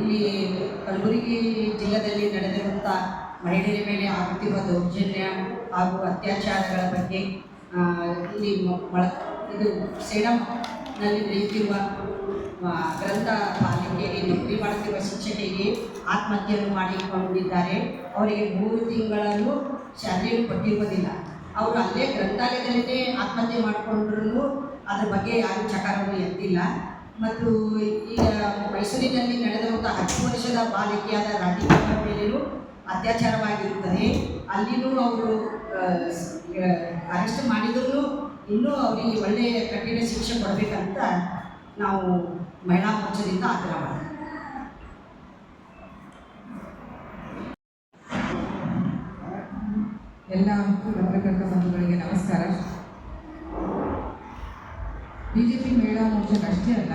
ಇಲ್ಲಿ ಕಲಬುರಗಿ ಜಿಲ್ಲೆಯಲ್ಲಿ ನಡೆದಿರುವಂಥ ಮಹಿಳೆಯರ ಮೇಲೆ ಆಗುತ್ತಿರುವ ದೌರ್ಜನ್ಯ ಹಾಗೂ ಅತ್ಯಾಚಾರಗಳ ಬಗ್ಗೆ ಇಲ್ಲಿ ಇದು ಸೇಡಂನಲ್ಲಿ ನಡೆಯುತ್ತಿರುವ ಗ್ರಂಥ ಪಾಲಿಕೆಯಲ್ಲಿ ನೌಕರಿ ಮಾಡುತ್ತಿರುವ ಶಿಕ್ಷಕಿಗೆ ಆತ್ಮಹತ್ಯೆಯನ್ನು ಮಾಡಿಕೊಂಡಿದ್ದಾರೆ. ಅವರಿಗೆ ಮೂರು ತಿಂಗಳಲ್ಲೂ ಶಾಲೆಯನ್ನು ಕೊಟ್ಟಿರುವುದಿಲ್ಲ. ಅವರು ಅಲ್ಲೇ ಗ್ರಂಥಾಲಯದಲ್ಲೇ ಆತ್ಮಹತ್ಯೆ ಮಾಡಿಕೊಂಡ್ರು. ಅದ್ರ ಬಗ್ಗೆ ಯಾರೂ ಚಕಾರವೂ ಎತ್ತಿಲ್ಲ. ಮತ್ತು ಈಗ ಮೈಸೂರಿನಲ್ಲಿ ನಡೆದಿರುವಂಥ ಹತ್ತು ವರ್ಷದ ಬಾಲಕಿಯಾದ ರಾಧಿಕಾ ಮೇಲೆಯೂ ಅತ್ಯಾಚಾರವಾಗಿರುತ್ತದೆ. ಅಲ್ಲಿನೂ ಅವರು ಅರೆಸ್ಟ್ ಮಾಡಿದ್ರು ಇನ್ನೂ ಅವರಿಗೆ ಒಳ್ಳೆಯ ಕಠಿಣ ಶಿಕ್ಷೆ ಕೊಡಬೇಕಂತ ನಾವು ಮಹಿಳಾ ಮೋರ್ಚಾದಿಂದ ಆಗ್ರಹ ಎಲ್ಲ ಪತ್ರಕರ್ತ ಬಂಧುಗಳಿಗೆ ನಮಸ್ಕಾರ ಬಿ ಜೆ ಪಿ ಮಹಿಳಾ ಮೋರ್ಚಾಕ್ಕೆ ಅಷ್ಟೇ ಅಲ್ಲ.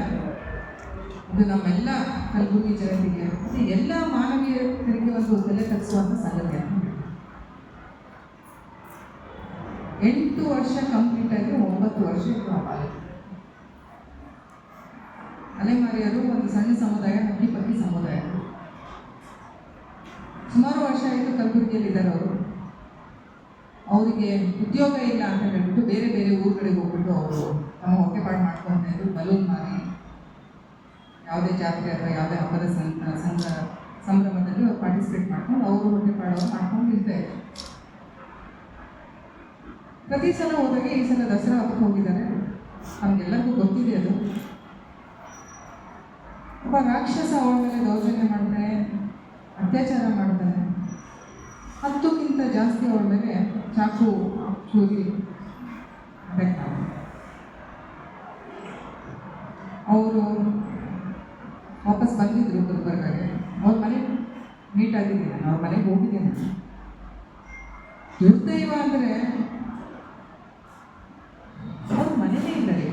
ಇದು ನಮ್ಮೆಲ್ಲ ಕಲ್ಬುರ್ಗಿ ಜನತೆಗೆ ಎಲ್ಲ ಮಾನವೀಯರಿಗೆ ಒಂದು ತಲೆ ತಗ್ಸುವಂಥ ಸಂಗತಿ. ಎಂಟು ವರ್ಷ ಕಂಪ್ಲೀಟ್ ಆಗಿ ಒಂಬತ್ತು ವರ್ಷ ಬಾಲಕಿ ಅಲೆಮಾರಿಯರು ಒಂದು ಸಣ್ಣ ಸಮುದಾಯ ಹಕ್ಕಿಪಕ್ಕಿ ಸಮುದಾಯ. ಸುಮಾರು ವರ್ಷ ಆಯಿತು ಕಲಬುರಗಿಯಲ್ಲಿದ್ದಾರೆ ಅವರು. ಅವರಿಗೆ ಉದ್ಯೋಗ ಇಲ್ಲ ಅಂತ ಹೇಳ್ಬಿಟ್ಟು ಬೇರೆ ಬೇರೆ ಊರುಗಳಿಗೆ ಹೋಗ್ಬಿಟ್ಟು ಅವರು ತಮ್ಮ ಹೊಟ್ಟೆಪಾಡು ಮಾಡ್ಕೊಳ್ತಾ ಇದ್ರು ಬಲೂನ್ ಮಾರಿ ಯಾವುದೇ ಜಾತ್ರೆ ಅಥವಾ ಯಾವುದೇ ಹಬ್ಬದ ಸಂಘ ಸಂಭ್ರಮದಲ್ಲಿ ಅವ್ರು ಪಾರ್ಟಿಸಿಪೇಟ್ ಮಾಡ್ಕೊಂಡು ಅವರು ಹೊಟ್ಟೆಪಾಡು ಮಾಡ್ಕೊಂಡು ಇರ್ತಾ ಇದ್ದಾರೆ ಪ್ರತಿ ಸಲ ಹೋದಾಗ ಈ ಸಲ ದಸರಾ ಹಬ್ಬಕ್ಕೆ ಹೋಗಿದ್ದಾರೆ. ನಮಗೆಲ್ಲರಿಗೂ ಗೊತ್ತಿದೆ ಅದು. ಒಬ್ಬ ರಾಕ್ಷಸ ಅವಳ ಮೇಲೆ ದೌರ್ಜನ್ಯ ಮಾಡ್ತಾನೆ, ಅತ್ಯಾಚಾರ ಮಾಡ್ತಾನೆ. ಹತ್ತಕ್ಕಿಂತ ಜಾಸ್ತಿ ಅವಳ ಮೇಲೆ ಚಾಕು ಚೂರಿ ಅಟ್ಯಾಕ್ ಮಾಡ್ತಾರೆ ಅವರು ವಾಪಸ್ ಬಂದಿದ್ದರು ಗುಲ್ಬರ್ಗಾಗೆ ಅವ್ರ ಮನೆ ಮೀಟ್ ಆಗಿದ್ದೀನಿ ನಾನು, ಅವ್ರ ಮನೆಗೆ ಹೋಗಿದ್ದೀನಿ ದುರ್ದೈವ ಅಂದರೆ ಅವ್ರ ಮನೆಯೇ ಇಲ್ಲ ರೀ.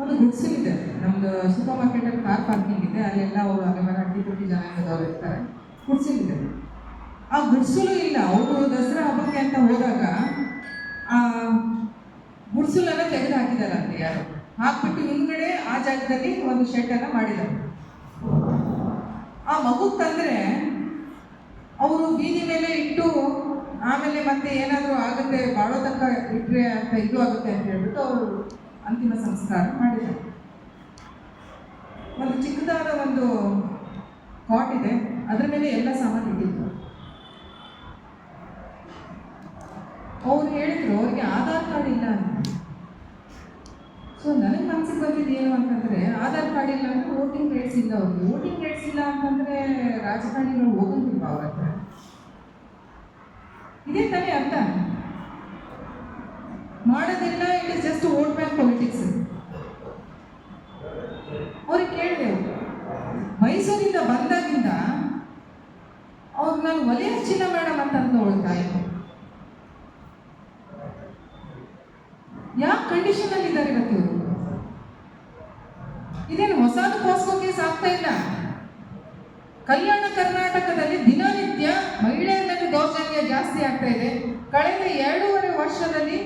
ಒಂದು ಗುಡ್ಸಲಿದೆ ನಮ್ಮದು ಸೂಪರ್ ಮಾರ್ಕೆಟಲ್ಲಿ ಕಾರ್ ಪಾರ್ಕಿಂಗ್ ಇದೆ. ಅಲ್ಲೆಲ್ಲ ಅವರು ಅಲೆಮರ ಅಡ್ಡಿ ಜನ ಜನಾಂಗದವ್ರು ಇರ್ತಾರೆ. ಗುಡ್ಸಲಿದೆ ಆ ಗುಡ್ಸಲು ಇಲ್ಲ. ಅವರು ದಸರಾ ಹಬ್ಬಕ್ಕೆ ಅಂತ ಹೋದಾಗ ಆ ಗುಡ್ಸಲನ್ನು ತೆಗೆದು ಹಾಕಿದಾರಂತೆ ಯಾರು. ಹಾಕ್ಬಿಟ್ಟು ಹಿಂದ್ಗಡೆ ಆ ಜಾಗದಲ್ಲಿ ಒಂದು ಶೆಡ್ಡನ್ನು ಮಾಡಿದ್ದಾರೆ. ಆ ಮಗು ತಂದ್ರೆ ಅವರು ಬೀದಿ ಮೇಲೆ ಇಟ್ಟು ಆಮೇಲೆ ಮತ್ತೆ ಏನಾದರೂ ಆಗುತ್ತೆ, ಬಾಳೋ ತನಕ ಇಟ್ಟರೆ ಅಂತ ಇದು ಆಗುತ್ತೆ ಅಂತ ಹೇಳ್ಬಿಟ್ಟು ಅವರು ಅಂತಿಮ ಸಂಸ್ಕಾರ ಮಾಡಿದ್ದಾರೆ. ಒಂದು ಚಿಕ್ಕದಾದ ಒಂದು ಕಾಟ್ ಇದೆ. ಅದರ ಮೇಲೆ ಎಲ್ಲ ಸಾಮಾನು ಇಟ್ಟಿದ್ರು. ಅವ್ರು ಹೇಳಿದ್ರು, ಅವ್ರಿಗೆ ಆಧಾರ್ ಕಾರ್ಡ್ ಇಲ್ಲ ಅಂತ. ಸೊ ನನಗೆ ಮನಸ್ಸಿಗೆ ಬಂದಿದ್ದು ಏನು ಅಂತಂದರೆ, ಆಧಾರ್ ಕಾರ್ಡ್ ಇಲ್ಲ ಅಂದರೆ ವೋಟಿಂಗ್ ರೈಟ್ಸ್ ಇಲ್ಲ ಅವ್ರಿಗೆ. ವೋಟಿಂಗ್ ರೈಟ್ಸ್ ಇಲ್ಲ ಅಂತಂದರೆ ರಾಜಕಾರಣಿಗಳು ಹೋಗಂಗಿಲ್ಲ ಅವ್ರ ಹತ್ರ? ಇದೇ ತಾನೇ ಅರ್ಥ. ಮಾಡೋದಿಲ್ಲ it is just vote bank politics ಅವ್ರಿಗೆ ಕೇಳಿದೆ ಮೈಸೂರಿಂದ ಬಂದಾಗಿಂದ ಅವ್ರು ನಾನು ಒಲೆ ಹಚ್ಚಿಲ್ಲ ಮೇಡಮ್ ಅಂತ ಅಂದವಳು ತಾಯಿ. ಯಾವ ಕಂಡೀಷನ್ ಅಲ್ಲಿ ಇದ್ದಾರೆ ಇವತ್ತು? ಪಾಸ್ಕೋ ಆಗ್ತಾ ಇಲ್ಲ. ಕಲ್ಯಾಣ ಕರ್ನಾಟಕದಲ್ಲಿ ದಿನನಿತ್ಯ ಮಹಿಳೆಯರ ಮೇಲೆ ದೌರ್ಜನ್ಯ ಜಾಸ್ತಿ ಆಗ್ತಾ ಇದೆ. ಕಳೆದ ಎರಡೂವರೆ ವರ್ಷದಲ್ಲಿ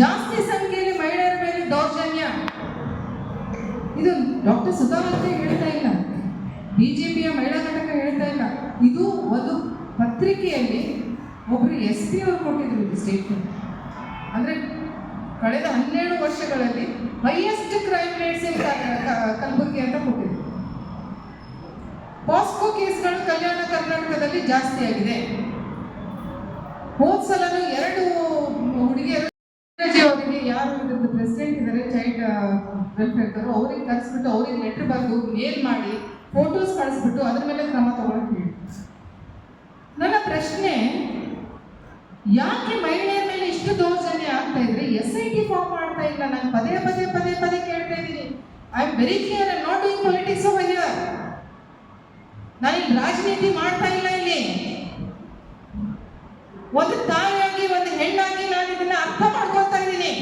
ಜಾಸ್ತಿ ಸಂಖ್ಯೆಯಲ್ಲಿ ಮಹಿಳೆಯರ ಮೇಲೆ ದೌರ್ಜನ್ಯ ಇದು ಡಾಕ್ಟರ್ ಸುಧಾಮೂರ್ತಿ ಹೇಳ್ತಾ ಇಲ್ಲ. ಬಿಜೆಪಿಯ ಮಹಿಳಾ ಘಟಕ ಹೇಳ್ತಾ ಇಲ್ಲ. ಇದು ಒಂದು ಪತ್ರಿಕೆಯಲ್ಲಿ ಒಬ್ರು ಎಸ್ ಪಿ ಅವರು ಕೊಟ್ಟಿದ್ರು ಇದು ಸ್ಟೇಟ್ಮೆಂಟ್ ಅಂದರೆ ಕಳೆದ ಹನ್ನೆರಡು ವರ್ಷಗಳಲ್ಲಿ ಹೈಯೆಸ್ಟ್ ಕ್ರೈಮ್ ರೇಟ್ಸ್ ಕಲಬುರಗಿ ಅಂತ ಕೊಟ್ಟಿದ್ರು. ಪಾಸ್ಕೋ ಕೇಸ್ಗಳು ಕಲ್ಯಾಣ ಕರ್ನಾಟಕದಲ್ಲಿ ಜಾಸ್ತಿ ಆಗಿದೆ. ಹೋದ ಎರಡು ಹುಡುಗಿಯರು ಅವರಿಗೆ ಯಾರು ಪ್ರೆಸಿಡೆಂಟ್ ಇದ್ದಾರೆ ಚೈಲ್ಡ್ ವೆಲ್ಫೇರ್ ಅವ್ರಿಗೆ ಕರೆಸ್ಬಿಟ್ಟು ಅವ್ರಿಗೆ ಲೆಟರ್ ಬರೆದು ಮೇಲ್ ಮಾಡಿ ಫೋಟೋಸ್ ಕಳಿಸ್ಬಿಟ್ಟು ಅದ್ರ ಮೇಲೆ ಕ್ರಮ ತಗೊಳಕ್ಕೆ ಹೇಳಿ. ನನ್ನ ಪ್ರಶ್ನೆ, ಯಾಕೆ ಮಹಿಳೆಯರ ಮೇಲೆ ಇಷ್ಟು ದೌರ್ಜನ್ಯ ಆಗ್ತಾ ಇದ್ರೆ ಎಸ್ ಐ ಟಿ ಫಾರ್ಮ್ ಮಾಡ್ತಾ ಇಲ್ಲ? ನಾನು ಪದೇ ಪದೇ ಪದೇ ಪದೇ ಕೇಳ್ತಾ ಇದ್ದೀನಿ. I am very clear not doing politics over here ನಾನು ರಾಜನೀತಿ ಮಾಡ್ತಾ ಇಲ್ಲ ಇಲ್ಲಿ. ಒಂದು ತಾಯಿಯಾಗಿ ಒಂದು ಹೆಣ್ಣಾಗಿ ನಾನು ಇದನ್ನ ಅರ್ಥ ಮಾಡ್ಕೊತಾ ಇದ್ದೀನಿ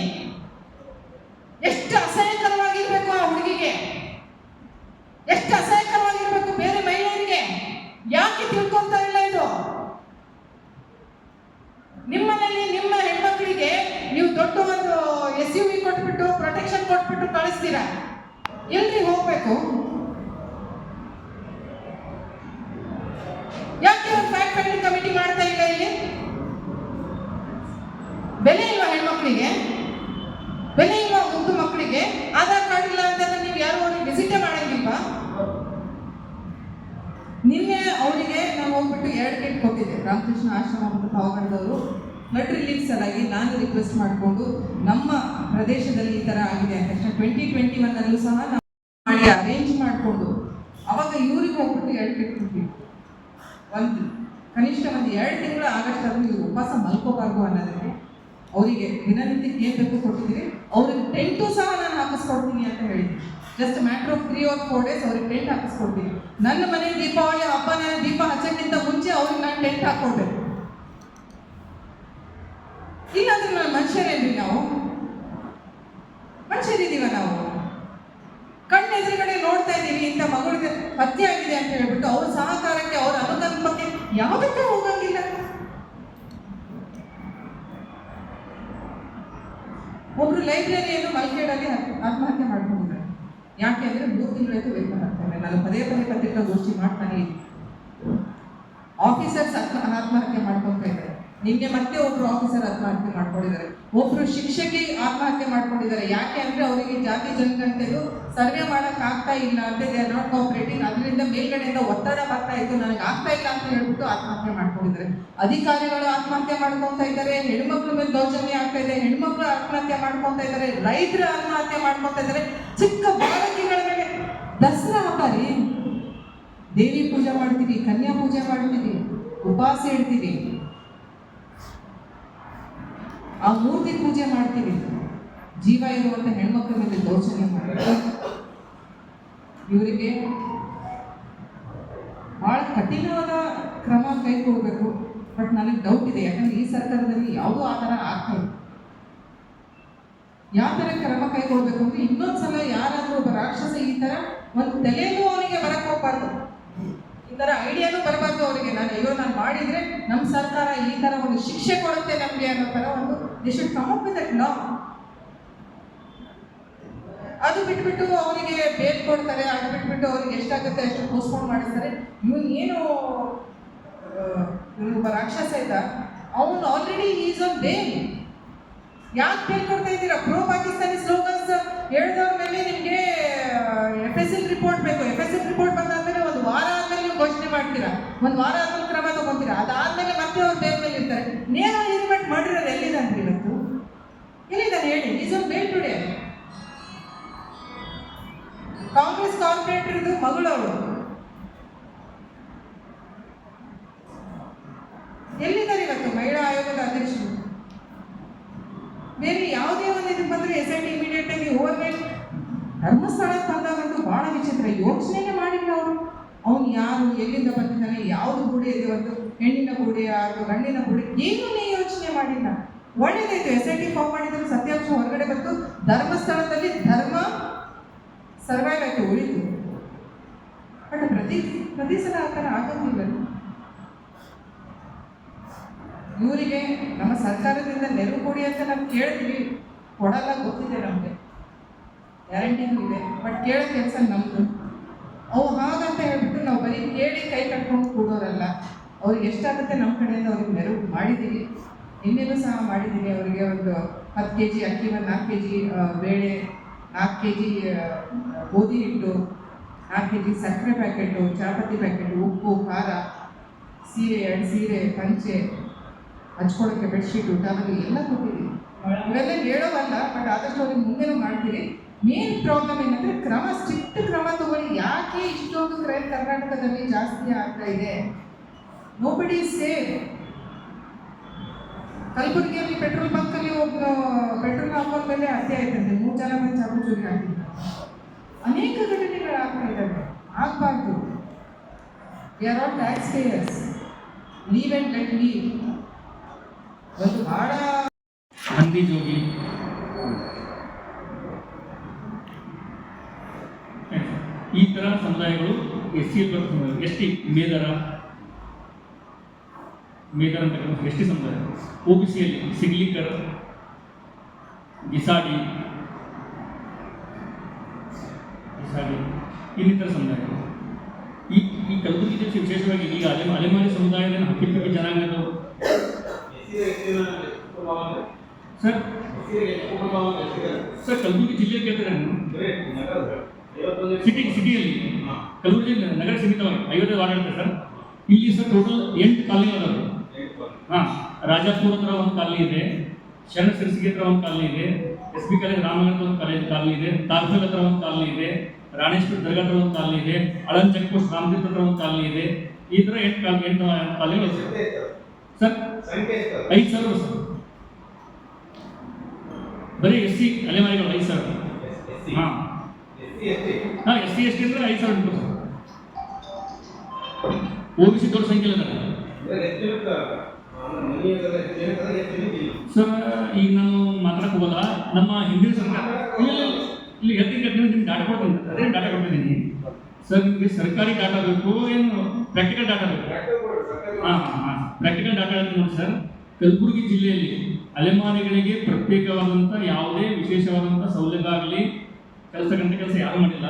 ಎಷ್ಟು ಅಸಹ್ಯಕರವಾಗಿರ್ಬೇಕು ಆ ಹುಡುಗಿಗೆ ಎಷ್ಟು ಅಸಹ್ಯಕರವಾಗಿರ್ಬೇಕು ಬೇರೆ ಮಹಿಳೆಯರಿಗೆ ಯಾಕೆ ತಿಳ್ಕೊಂತ ಇಲ್ಲ ಇದು ನಿಮ್ಮನೇಲಿ ನಿಮ್ಮ ಹೆಣ್ಮಕ್ಳಿಗೆ ನೀವು ದೊಡ್ಡ ಒಂದು ಎಸ್ ಯು ವಿ ಕೊಟ್ಬಿಟ್ಟು ಪರ್ಮಿಷನ್ ಕೊಟ್ಬಿಟ್ಟು ಕಳಿಸ್ತೀರಾ ಎಲ್ರಿ ಹೋಗ್ಬೇಕು ಯಾಕೆ ಒಂದು ಫ್ಯಾಕ್ಟ್ ಫೈಂಡಿಂಗ್ ಕಮಿಟಿ ಮಾಡ್ತಾ ಇಲ್ಲ ಇಲ್ಲಿ ಬೆಲೆ ಇಲ್ವಾ ಹೆಣ್ಮಕ್ಳಿಗೆ? ಬೆಲೆ ಇಲ್ವಾ ಮುದ್ದು ಮಕ್ಕಳಿಗೆ ಆಧಾರ್ ಕಾರ್ಡ್ ಇಲ್ಲ ಅಂತಂದ್ರೆ ನೀವು ಯಾರು ಅವ್ರಿಗೆ ವಿಸಿಟೇ ಮಾಡಂಗಿಲ್ವಾ? ನಿನ್ನೆ ಅವರಿಗೆ ನಾವು ಹೋಗ್ಬಿಟ್ಟು ಎರಡು ಕಿಟ್ ಕೊಟ್ಟಿದ್ದೆ. ರಾಮಕೃಷ್ಣ ಆಶ್ರಮ ಮತ್ತು ಪಾವಗಡದವರು. ನಟ್ ರಿಲೀಫ್ ಸಲಾಗಿ ನಾನು ರಿಕ್ವೆಸ್ಟ್ ಮಾಡಿಕೊಂಡು ನಮ್ಮ ಪ್ರದೇಶದಲ್ಲಿ ಈ ಥರ ಆಗಿದೆ ಅಂತ ತಕ್ಷಣ ಟ್ವೆಂಟಿ ಟ್ವೆಂಟಿ ಒನ್ನಲ್ಲೂ ಸಹ ನಾವು ಮಾಡಿ ಅರೇಂಜ್ ಮಾಡಿಕೊಂಡು ಅವಾಗ ಇವ್ರಿಗೆ ಹೋಗ್ಬಿಟ್ಟು ಎರಡು ಕಿಟ್ ಕೊಟ್ಟಿದ್ವಿ ಒಂದು, ಕನಿಷ್ಠ ಒಂದು ಎರಡು ತಿಂಗಳು ಆಗಸ್ಟ್ ನೀವು ಉಪವಾಸ ಮಲ್ಕೋಬಾರ್ದು ಅನ್ನೋದಕ್ಕೆ ಅವರಿಗೆ ದಿನನಿತ್ಯ ಏನು ಬೇಕು ಕೊಟ್ಟಿದ್ದೀರಿ ಅವ್ರಿಗೆ ಟೆಂಟು ಸಹ ನಾನು ಹಾಕಿಸ್ಕೊಡ್ತೀನಿ ಅಂತ ಹೇಳಿದ್ದೀನಿ just matter of three or four days ಅವ್ರಿಗೆ ಟೆಂಟ್ ಹಾಕಿಸ್ಕೊಡ್ತೀನಿ. ನನ್ನ ಮನೆ ದೀಪಾವಳಿ, ಹಬ್ಬ ನಾನು ದೀಪ ಹಚ್ಚಕ್ಕಿಂತ ಮುಂಚೆ ಅವ್ರಿಗೆ ನಾನು ಟೆಂಟ್ ಹಾಕೊಡ್ಬೇಕು ಇಲ್ಲಾಂದ್ರೆ ನಾನು ಮನುಷ್ಯರೇನ್ರಿ ನಾವು. ಮನುಷ್ಯರಿದ್ದೀವ ನಾವು. ಕಣ್ಣೆದುರುಗಡೆ ನೋಡ್ತಾ ಇದ್ದೀವಿ, ಇಂಥ ಮಗಳಿಗೆ ಹತ್ಯೆ ಆಗಿದೆ ಅಂತ ಹೇಳ್ಬಿಟ್ಟು ಅವ್ರ ಸಹಕಾರಕ್ಕೆ, ಅವ್ರ ಅನುಕಂಪಕ್ಕೆ ಯಾವುದಕ್ಕೆ ಹೋಗಂಗಿಲ್ಲ. ಒಬ್ರು ಲೈಬ್ರರಿಯನ್ನು ಮಲ್ಕೇಡಲ್ಲಿ ಆತ್ಮ- ಆತ್ಮಹತ್ಯೆ ಮಾಡ್ಕೊಂಡಿದ್ದಾರೆ. ಯಾಕೆ ಅಂದ್ರೆ ಮೂರು ತಿಂಗಳಾಯ್ತು ವೇತನ ನಾನು ಪದೇ ಪದೇ ಪತ್ರಿಕಾಗೋಷ್ಠಿ ಮಾಡ್ತಾನೆ ಆಫೀಸರ್ಸ್ ಆತ್ಮ ಆತ್ಮಹತ್ಯೆ ಮಾಡ್ಕೊಂತ ಇದ್ದಾರೆ. ನಿನ್ನೆ ಮತ್ತೆ ಒಬ್ರು ಆಫೀಸರ್ ಆತ್ಮಹತ್ಯೆ ಮಾಡ್ಕೊಂಡಿದ್ದಾರೆ. ಒಬ್ರು ಶಿಕ್ಷಕಿ ಆತ್ಮಹತ್ಯೆ ಮಾಡ್ಕೊಂಡಿದ್ದಾರೆ. ಯಾಕೆ ಅಂದ್ರೆ ಅವರಿಗೆ ಜಾತಿ ಜನಗಣತಿದು ಸರ್ವೆ ಮಾಡಕ್ ಆಗ್ತಾ ಇಲ್ಲ ಅಂತ ದೇ ನಾಟ್ ಕೋಪರೇಟಿಂಗ್ ಅದರಿಂದ ಮೇಲ್ಗಡೆಯಿಂದ ಒತ್ತಡ ಬರ್ತಾ ಇತ್ತು, ನನಗೆ ಆಗ್ತಾ ಇಲ್ಲ ಅಂತ ಹೇಳ್ಬಿಟ್ಟು ಆತ್ಮಹತ್ಯೆ ಮಾಡ್ಕೊಂಡಿದ್ದಾರೆ. ಅಧಿಕಾರಿಗಳು ಆತ್ಮಹತ್ಯೆ ಮಾಡ್ಕೊತಾ ಇದ್ದಾರೆ, ಹೆಣ್ಮಕ್ಳ ಮೇಲೆ ದೌರ್ಜನ್ಯ ಆಗ್ತಾ ಇದೆ, ಹೆಣ್ಮಕ್ಳು ಆತ್ಮಹತ್ಯೆ ಮಾಡ್ಕೊತಾ ಇದ್ದಾರೆ, ರೈತರು ಆತ್ಮಹತ್ಯೆ ಮಾಡ್ಕೊತಾ ಇದ್ದಾರೆ. ಚಿಕ್ಕ ಬಾಲಕಿಗಳ ಮೇಲೆ ದಸರಾ ಹಬ್ಬ ರೀ ದೇವಿ ಪೂಜೆ ಮಾಡ್ತೀವಿ, ಕನ್ಯಾ ಪೂಜೆ ಮಾಡ್ತೀವಿ ಉಪವಾಸ ಇಡ್ತೀವಿ ಆ ಮೂರ್ತಿ ಪೂಜೆ ಮಾಡ್ತೀವಿ. ಜೀವ ಇರುವಂತ ಹೆಣ್ಮಕ್ಳ ಮೇಲೆ ದೌರ್ಜನ್ಯ ಮಾಡ್ತೀವಿ. ಇವರಿಗೆ ಬಹಳ ಕಠಿಣವಾದ ಕ್ರಮ ಕೈಗೊಳ್ಬೇಕು ಬಟ್ ನನಗೆ ಡೌಟ್ ಇದೆ. ಯಾಕಂದ್ರೆ ಈ ಸರ್ಕಾರದಲ್ಲಿ ಯಾವುದೂ ಆ ಥರ ಆಗ್ತಾ ಯಾವ ಥರ ಕ್ರಮ ಕೈಗೊಳ್ಬೇಕು ಅಂದ್ರೆ ಇನ್ನೊಂದ್ಸಲ ಯಾರಾದರೂ ಒಬ್ಬ ರಾಕ್ಷಸ ಈ ಥರ ಒಂದು ತಲೆಯಲ್ಲೂ ಅವನಿಗೆ ಬರಕ್ ಹೋಗ್ಬಾರ್ದು. ಈ ಥರ ಐಡಿಯಾನು ಬರಬಾರ್ದು ಅವರಿಗೆ. ನಾನು ಅಯ್ಯೋ, ನಾನು ಮಾಡಿದ್ರೆ ನಮ್ಮ ಸರ್ಕಾರ ಈ ಥರ ಒಂದು ಶಿಕ್ಷೆ ಕೊಡುತ್ತೆ ನಮಗೆ ಅನ್ನೋ ಥರ ಒಂದು they come up with law ಅದು ಬಿಟ್ಬಿಟ್ಟು ಅವರಿಗೆ ಬೇಲ್ ಕೊಡ್ತಾರೆ, ಅದು ಬಿಟ್ಬಿಟ್ಟು ಅವ್ರಿಗೆ ಎಷ್ಟಾಗುತ್ತೆ ಅಷ್ಟು ಪೋಸ್ಟ್ಪೋನ್ ಮಾಡಿಸ್ತಾರೆ. ಇವನು ಏನು ಒಬ್ಬ ರಾಕ್ಷಸ ಇದ್ದ, ಅವನು ಆಲ್ರೆಡಿ ಈಸ್ ಆನ್ ಬೇಲ್ ಯಾಕೆ ಬೇಲ್ ಕೊಡ್ತಾ ಇದ್ದೀರಾ? ಪ್ರೋ ಪಾಕಿಸ್ತಾನಿ ಸ್ಲೋಗನ್ಸ್ ಹೇಳಿದವ್ರ ಮೇಲೆ ನಿಮಗೆ ಎಫ್ ಎಸ್ ಎಲ್ ರಿಪೋರ್ಟ್ ಬೇಕು. ಎಫ್ ಎಸ್ ಎಲ್ ರಿಪೋರ್ಟ್ ಬಂದಾದ್ಮೇಲೆ ಒಂದು ವಾರ ಆದ್ಮೇಲೆ ನೀವು ಘೋಷಣೆ ಮಾಡ್ತೀರಾ? ಒಂದು ವಾರ ಆದ್ಮೇಲೆ ಕ್ರಮ ತಗೊಂತೀರಾ? ಅದಾದ್ಮೇಲೆ ಮತ್ತೆ ಅವ್ರು ಬೇಲ್ ಮೇಲೆ ಇರ್ತಾರೆ. ನೇರ ಹಿರಿಮೆಂಟ್ ಮಾಡಿರೋದು ಎಲ್ಲಿದ್ದಾನೆ ಇವತ್ತು ಎಲ್ಲಿದ್ದಾನೆ ಹೇಳಿ? Is on bail today Congress ಕಾರ್ಪೊರೇಟರ್ದು ಮಗಳವರು ಎಲ್ಲಿದ್ದಾರೆ ಇವತ್ತು ಮಹಿಳಾ ಆಯೋಗದ ಅಧ್ಯಕ್ಷರು? ಬೇರೆ ಯಾವುದೇ ಒಂದು ಇದು ಬಂದ್ರೆ ಎಸ್ ಐ ಇಮಿಡಿಯೇಟ್ ಆಗಿ ಹೋಗ್ಬೇಕು. ಧರ್ಮಸ್ಥಳಕ್ಕೆ ಬಂದಾಗಂತೂ ಬಹಳ ವಿಚಿತ್ರ ಯೋಚನೆನೇ ಮಾಡಿಲ್ಲ ಅವರು. ಅವನು ಯಾರು, ಎಲ್ಲಿಂದ ಬಂದಿದ್ದಾನೆ, ಯಾವ್ದು ಗುಡಿ ಇದೆ ಒಂದು ಹೆಣ್ಣಿನ ಗುಡಿ ಅಥವಾ ಗಂಡಿನ ಗುಡಿ? ಏನೂ ಯೋಚನೆ ಮಾಡಿಲ್ಲ. ಒಳ್ಳೇದಾಯ್ತು ಎಸ್ ಐ ಟಿ ಫಾರ್ಮ್ ಮಾಡಿದ್ರು, ಸತ್ಯಾಂಶ ಹೊರಗಡೆ ಬಂತು. ಧರ್ಮಸ್ಥಳದಲ್ಲಿ ಧರ್ಮ ಸರ್ವೈವ್ ಆಗಿ ಉಳಿತು ಬಟ್ ಪ್ರತಿ ಪ್ರತಿ ಸಲ ಆ ಥರ ಆಗೋದಿಲ್ಲ ಇವರಿಗೆ ನಮ್ಮ ಸರ್ಕಾರದಿಂದ ನೆರವು ಕೊಡಿ ಅಂತ ನಾವು ಕೇಳಿದ್ವಿ ಕೊಡಲ್ಲ, ಗೊತ್ತಿದೆ ನಮಗೆ. ಗ್ಯಾರಂಟಿನೂ ಇದೆ. ಬಟ್ ಕೇಳೋ ಕೆಲಸ ನಮ್ಮದು ಅವು ಹಾಗಂತ ಹೇಳ್ಬಿಟ್ಟು ನಾವು ಬರೀ ಕೇಳಿ ಕೈ ಕಟ್ಕೊಂಡು ಕೂಡೋರಲ್ಲ. ಅವ್ರಿಗೆ ಎಷ್ಟಾಗುತ್ತೆ ನಮ್ಮ ಕಡೆಯಿಂದ ಅವ್ರಿಗೆ ನೆರವು ಮಾಡಿದ್ದೀವಿ. ನಿನ್ನೆನೂ ಸಹ ಮಾಡಿದ್ದೀನಿ ಅವರಿಗೆ ಒಂದು ಹತ್ತು ಕೆ ಜಿ ಅಕ್ಕಿ ಒಂದು ನಾಲ್ಕು ಕೆ ಜಿ ಬೇಳೆ ನಾಲ್ಕು ಕೆ ಜಿ ಗೋಧಿ ಹಿಟ್ಟು ನಾಲ್ಕು ಕೆ ಜಿ ಸಕ್ಕರೆ ಪ್ಯಾಕೆಟು ಚಾಪತಿ ಪ್ಯಾಕೆಟು ಉಪ್ಪು ಖಾರ ಸೀರೆ ಎರಡು ಸೀರೆ ಪಂಚೆ ಹಚ್ಕೊಳ್ಳೋಕ್ಕೆ ಬೆಡ್ಶೀಟು ಟವಲು ಎಲ್ಲ ಕೊಟ್ಟಿದ್ದೀನಿ. ಇವೆಲ್ಲ ಹೇಳೋವಲ್ಲ ಬಟ್ ಆದಷ್ಟು ಅವ್ರಿಗೆ ಮುಂದೆನೂ ಮಾಡ್ತೀನಿ ಮೇನ್ ಪ್ರಾಬ್ಲಮ್ ಏನಂದ್ರೆ ಕ್ರಮ ಸ್ಟ್ರಿಕ್ಟ್ ಕ್ರಮ ತಗೊಳ್ಳಿ. ಯಾಕೆ ಇಷ್ಟೊಂದು ಕ್ರೈಮ್ ಕರ್ನಾಟಕದಲ್ಲಿ ಜಾಸ್ತಿ ಆಗ್ತಾ ಇದೆ? ನೋಬಡಿ ಸೇಫ್ ಕಲಬುರಗಿಯಲ್ಲಿ ಪೆಟ್ರೋಲ್ ಬಂಕಲ್ಲಿ ಒಬ್ಬ ಪೆಟ್ರೋಲ್ ಹಾಕೋರ್ ಮೇಲೆ ಹತ್ಯೆ ಆಯ್ತಂತೆ. ಮೂರು ಜನ ಮೇಲೆ ಚಾಕು ಚೂರಿ ಆಗಿದೆ ಅನೇಕ ಘಟನೆಗಳು ಆಗ್ತಾ ಇದ್ದಾವೆ. ಆಗಬಾರ್ದು. We are all taxpayers live and let live ಒಂದು ಭಾಳ ಹಂದಿ ಜೋಗಿ. ಈ ಥರ ಸಮುದಾಯಗಳು S C S T Medara Medara ಅಂತಕ್ಕಂಥ ಎಸ್ ಟಿ ಸಮುದಾಯ. ಒ ಬಿ ಸಿಯಲ್ಲಿ ಸಿಗ್ಲಿಕ್ಕರ್ ಗಿಸಾಡಿ ಗಿಸಾಡಿ ಇನ್ನಿತರ ಸಮುದಾಯ ಈ ಈ ಕಲಬುರಗಿ ಜಿಲ್ಲೆ ವಿಶೇಷವಾಗಿ ಈಗ ಅಲೆ, ಅಲೆಮಾರಿ ಸಮುದಾಯದ ಹಕ್ಕಿಪಿಕ್ಕಿ ಜನಾಂಗದವರು ಸರ್ ಸರ್, ಕಲಬುರಗಿ ಜಿಲ್ಲೆ ಕೇಳ್ತಾರೆ ಸಿಟಿ ಸಿಟಿಯಲ್ಲಿ ಕಲಬುರಗಿ ನಗರ ಸೀಮಿತವಾಗಿ ಐವತ್ತೈದು ವಾರ್ಡ್ ಸರ್. ಇಲ್ಲಿ ಸರ್ ಟೋಟಲ್ ಎಂಟು ಕಾಲನಿ ಅದಾವೆ ಹಾಂ ರಾಜಾಪುರ ಹತ್ರ ಒಂದು ಕಾಲನಿ ಇದೆ, ಶರಣ ಸಿರ್ಸಿಗೆ ಹತ್ರ ಒಂದು ಕಾಲನಿ ಇದೆ, ಎಸ್ ಬಿ ಕಾಲೇಜ್ ರಾಮನಗರದ ಒಂದು ಕಾಲೇಜ್ ಕಾಲನಿ ಇದೆ ತಾರ್ಫಲ್ ಹತ್ರ ಒಂದು ಕಾಲನಿ ಇದೆ, ರಾಣೇಶ್ವರ ದರ್ಗಾ ಹತ್ರ ಒಂದು ಕಾಲನಿ ಇದೆ, ಅಳನ್ ಚೆಕ್ ಪೋಸ್ಟ್ ರಾಮತೀರ್ಥ ಹತ್ರ ಒಂದು ಕಾಲನಿ ಇದೆ, ಈ ಥರ ಎಂಟು ಕಾಲ, ಎಂಟು ಕಾಲನಿ ಸರ್, ಐದು ಸಾವಿರ ಸರ್. ಬರೀ ಎಸ್ ಸಿ ಅಲೆಮಾರಿಗಳು ಐದು ಸಾವಿರ ಹಾಂ. ಹಾಂ, ಎಸ್ ಸಿ, ಎಸ್ ಟಿ ಅಂದರೆ ಐದು ಸಾವಿರ ಉಂಟು ಸರ್. ಓ ಬಿ ಸಿ ದೊಡ್ಡ ಸಂಖ್ಯೆ ಇದ್ದಾರೆ. ಸರ್ ಈಗ ನಾನು ಮಾತಾಡಕ್ಕೆ ಹೋಗಲ್ಲ ನಮ್ಮ ಹಿಂದಿನ ಸರ್ಕಾರ ಇಲ್ಲ, ಹೇಳ್ತೀನಿ ನಿಮ್ಗೆ ಡಾಟಾ ಕೊಡ್ತೀನಿ ಅದೇ ಡಾಟಾ ಕೊಟ್ಟಿದ್ದೀನಿ ಸರ್ ನಿಮಗೆ ಸರ್ಕಾರಿ ಡಾಟಾ ಬೇಕು ಏನು ಪ್ರಾಕ್ಟಿಕಲ್ ಡಾಟಾ ಬೇಕು? ಹಾಂ ಹಾಂ ಪ್ರಾಕ್ಟಿಕಲ್ ಡಾಟಾ ಅಂತ ನೋಡಿ ಸರ್. ಕಲಬುರಗಿ ಜಿಲ್ಲೆಯಲ್ಲಿ ಅಲೆಮಾರಿಗಳಿಗೆ ಪ್ರತ್ಯೇಕವಾದಂಥ ಯಾವುದೇ ವಿಶೇಷವಾದಂಥ ಸೌಲಭ್ಯ ಆಗಲಿ ಕೆಲಸ ಗಂಟೆ ಕೆಲಸ ಯಾರು ಮಾಡಿಲ್ಲ.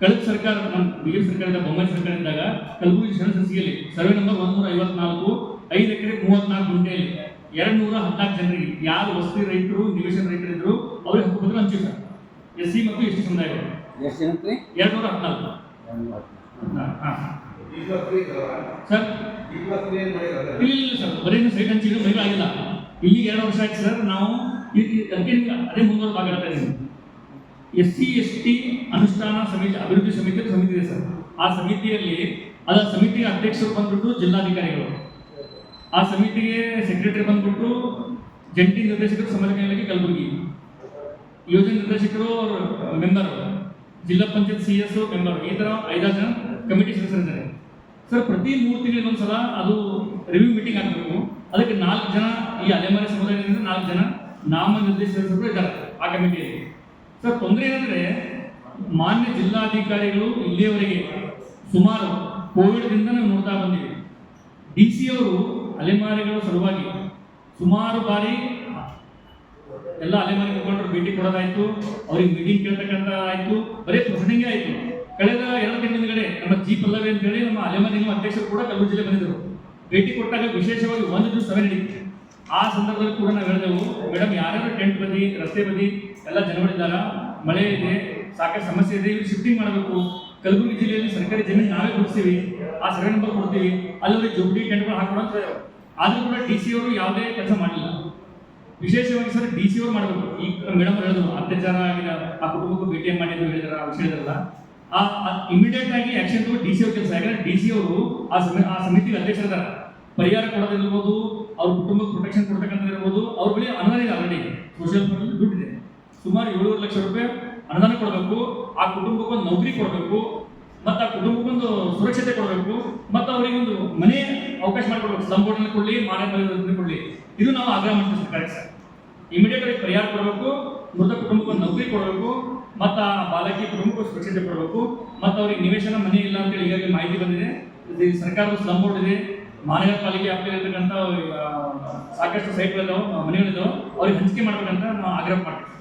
ಕಳೆದ ಸರ್ಕಾರ ನಮ್ಮ ಬಿಜೆಪಿ ಸರ್ಕಾರದ ಬೊಮ್ಮಾಯಿ ಸರ್ಕಾರ ಇದ್ದಾಗ ಕಲಬುರಗಿ ಶರಣ ಸಂಸ್ಥೆಯಲ್ಲಿ ಸರ್ವೆ ನಂಬರ್ ಒಂದೂರ ಐವತ್ನಾಲ್ಕು ಐದು ಎಕರೆ ಮೂವತ್ನಾಲ್ಕು ಗುಂಟೆ ಎರಡು ನೂರ ಹದಿನಾಲ್ಕು ಜನರಿಗೆ ಯಾರು ವಸತಿ ರೈತರು ನಿವೇಶನ ರೈತರಿದ್ರು ಅವ್ರಿಗೆ ಹಕ್ಕುಪತ್ರ ಹಂಚಿವಿ ಸರ್ ಎಸ್ ಸಿ ಮತ್ತು ಎಸ್ ಟಿ ಸಮುದಾಯಗಳು ಎಷ್ಟು ಜನಕ್ಕೆ ಎರಡು ನೂರ ಹದಿನಾಲ್ಕು. ಸರ್ ಇಲ್ಲ ಇಲ್ಲ ಸರ್. ಬರೀ ಸೈಟ್ ಹಂಚಿದ್ರೆ ಆಗಿಲ್ಲ. ಇಲ್ಲಿ ಎರಡು ವರ್ಷ ಆಯ್ತು ಸರ್. ನಾವು ಅದಕ್ಕೆ ಅದೇ ಮುಂದುವರೆ ಭಾಗ ಹೇಳ್ತಾ ಇದ್ದೀನಿ. ಎಸ್ ಸಿ ಎಸ್ ಟಿ ಅನುಷ್ಠಾನ ಸಮಿತಿ ಅಭಿವೃದ್ಧಿ ಸಮಿತಿ ಸಮಿತಿ ಇದೆ ಸರ್. ಆ ಸಮಿತಿಯಲ್ಲಿ ಅದ ಸಮಿತಿಯ ಅಧ್ಯಕ್ಷರು ಬಂದ್ಬಿಟ್ಟು ಜಿಲ್ಲಾಧಿಕಾರಿಗಳು. ಆ ಸಮಿತಿಗೆ ಸೆಕ್ರೆಟರಿ ಬಂದ್ಬಿಟ್ಟು ಜಂಟಿ ನಿರ್ದೇಶಕರು ಸಮಾಜ ಕಲಬುರಗಿ. ಯೋಜನೆ ನಿರ್ದೇಶಕರು ಮೆಂಬರ್ ಜಿಲ್ಲಾ ಪಂಚಾಯತ್ ಸಿ ಎಸ್ ಮೆಂಬರ್ ಈ ಥರ ಐದಾರು ಜನ ಕಮಿಟಿ ಸದಸ್ಯರಿದ್ದಾರೆ ಸರ್ ಪ್ರತಿ ಮೂರು ತಿಂಗಳಿಗೆ ಒಂದ್ಸಲ ಅದು ರಿವ್ಯೂ ಮೀಟಿಂಗ್ ಆಗಬೇಕು. ಅದಕ್ಕೆ ನಾಲ್ಕು ಜನ ಈ ಅಲೆಮಾರಿ ಸಮುದಾಯದಿಂದ ನಾಲ್ಕು ಜನ ನಾಮ ನಿರ್ದೇಶಕರು ಇದ್ದಾರೆ ಆ ಕಮಿಟಿಯಲ್ಲಿ. ಸರ್ ತೊಂದರೆ ಏನಂದ್ರೆ ಮಾನ್ಯ ಜಿಲ್ಲಾಧಿಕಾರಿಗಳು ಇಲ್ಲಿಯವರೆಗೆ ಸುಮಾರು ಕೋವಿಡ್ದಿಂದ ನಾವು ನೋಡ್ತಾ ಬಂದಿವಿ. ಡಿ ಸಿ ಅವರು ಅಲೆಮಾರಿಗಳ ಸಲುವಾಗಿ ಸುಮಾರು ಬಾರಿ ಎಲ್ಲ ಅಲೆಮಾರಿ ಮುಖಂಡರು ಭೇಟಿ ಕೊಡೋದಾಯ್ತು ಅವ್ರಿಗೆ ಮೀಟಿಂಗ್ ಕೇಳ್ತಕ್ಕಂಥ ಆಯ್ತು. ಬರೀ ಪ್ರೊಸೀಡಿಂಗೇ ಆಯ್ತು. ಕಳೆದ ಎರಡು ತಿಂಗಳ ನಮ್ಮ ಜಿ ಪಲ್ಲವಿ ಅಂತ ಹೇಳಿ ನಮ್ಮ ಅಲೆಮಾರಿ ಅಧ್ಯಕ್ಷರು ಕೂಡ ಕಲ್ಲೂರು ಜಿಲ್ಲೆ ಬಂದಿದ್ದರು. ಭೇಟಿ ಕೊಟ್ಟಾಗ ವಿಶೇಷವಾಗಿ ಒಂದು ದಿವಸ ಸಭೆ ನಡೀತು. ಆ ಸಂದರ್ಭದಲ್ಲಿ ಕೂಡ ನಾವು ಹೇಳಿದೆವು ಮೇಡಮ್ ಯಾರ್ಯಾರು ಟೆಂಟ್ ಬದಿ, ರಸ್ತೆ ಬದಿ, ಎಲ್ಲ ಜನಗಳಿದ್ದಾರ? ಮಳೆ ಇದೆ, ಸಾಕಷ್ಟು ಸಮಸ್ಯೆ ಇದೆ ಇವ್ರು ಶಿಫ್ಟಿಂಗ್ ಮಾಡಬೇಕು. ಕಲಬುರಗಿ ಜಿಲ್ಲೆಯಲ್ಲಿ ಸರ್ಕಾರಿ ಜಮೀನು ನಾವೇ ಕೊಡ್ತೀವಿ. ಆ ಸರ್ವೆ ನಂಬರ್ ಕೊಡ್ತೀವಿ. ಅಲ್ಲಿ ಜೋಬಡಿ ಟೆಂಟ್ಗಳು ಹಾಕೋಣ ಅಂತ ಹೇಳಿದ್ರು. ಆದ್ರೂ ಕೂಡ ಡಿ ಸಿ ಅವರು ಯಾವುದೇ ಕೆಲಸ ಮಾಡಲಿಲ್ಲ ವಿಶೇಷವಾಗಿ ಸರ್ ಡಿ ಸಿ ಅವರು ಮಾಡಬೇಕು. ಈ ಮೇಡಮ್ ಹೇಳಿದ್ರು ಅತ್ಯಾಚಾರ ಆಗಿಲ್ಲ, ಆ ಕುಟುಂಬಕ್ಕೂ ಭೇಟಿ ಮಾಡಿ ಅಂತ ವಿಷಯ ಹೇಳಿದ್ರಲ್ಲ ಆ ಇಮಿಡಿಯೇಟ್ ಆಗಿ ಆಕ್ಷನ್ ತಗೊಂಡು ಡಿ ಸಿ ಅವ್ರ ಕೆಲಸ. ಯಾಕಂದ್ರೆ ಡಿ ಸಿ ಅವರು ಆ ಆ ಸಮಿತಿಗೆ ಅಧ್ಯಕ್ಷರಿದ್ದಾರೆ ಪರಿಹಾರ ಕೊಡೋದಿರ್ಬೋದು ಅವ್ರ ಕುಟುಂಬಕ್ಕೆ ಪ್ರೊಟೆಕ್ಷನ್ ಕೊಡ್ತಕ್ಕಂಥ ಇರ್ಬೋದು, ಅವ್ರ ಬಳಿ ಅನುದಾನ ಇದೆ ಆಲ್ರೆಡಿ ಸೋಷಿಯಲ್ ಫಂಡ್ ದುಡ್ಡಿದೆ. ಸುಮಾರು ಏಳುವರೆ ಲಕ್ಷ ರೂಪಾಯಿ ಅನುದಾನ ಕೊಡಬೇಕು. ಆ ಕುಟುಂಬಕ್ಕೆ ಒಂದು ನೌಕರಿ ಕೊಡಬೇಕು, ಮತ್ತು ಆ ಕುಟುಂಬಕ್ಕೊಂದು ಸುರಕ್ಷತೆ ಕೊಡಬೇಕು, ಮತ್ತು ಅವರಿಗೆ ಒಂದು ಮನೆ ಅವಕಾಶ ಮಾಡಿಕೊಡ್ಬೇಕು. ಸಂಪೂರ್ಣ ಕೊಡಲಿ ಮಾರಾಟ ಕೊಡಲಿ. ಇದು ನಾವು ಆಗ್ರಹ ಮಾಡ್ತೀವಿ ಸರ್ಕಾರಕ್ಕೆ ಸರ್. ಇಮಿಡಿಯೇಟ್ ಆಗಿ ಪರಿಹಾರ ಕೊಡಬೇಕು, ಮೃತ ಕುಟುಂಬಕ್ಕೆ ಒಂದು ನೌಕರಿ ಕೊಡಬೇಕು, ಮತ್ತು ಆ ಬಾಲಕಿ ಕುಟುಂಬಕ್ಕೆ ಸುರಕ್ಷತೆ ಕೊಡಬೇಕು, ಮತ್ತು ಅವ್ರಿಗೆ ನಿವೇಶನ ಮನೆ ಇಲ್ಲ ಅಂತೇಳಿ ಈಗಾಗಲೇ ಮಾಹಿತಿ ಬಂದಿದೆ. ಸರ್ಕಾರದ ಸ್ಲಮ್ ಬೋರ್ಡ್ ಇದೆ. ಮಹಾನಗರ ಪಾಲಿಕೆ ವ್ಯಾಪ್ತಿಯಲ್ಲಿರ್ತಕ್ಕಂಥ ಸಾಕಷ್ಟು ಸೈಟ್ಗಳಿದಾವೆ ಮನೆಗಳಿದಾವೆ. ಅವ್ರಿಗೆ ಹಂಚಿಕೆ ಮಾಡ್ಬೇಕಂತ ನಾವು ಆಗ್ರಹ ಮಾಡ್ತೀವಿ.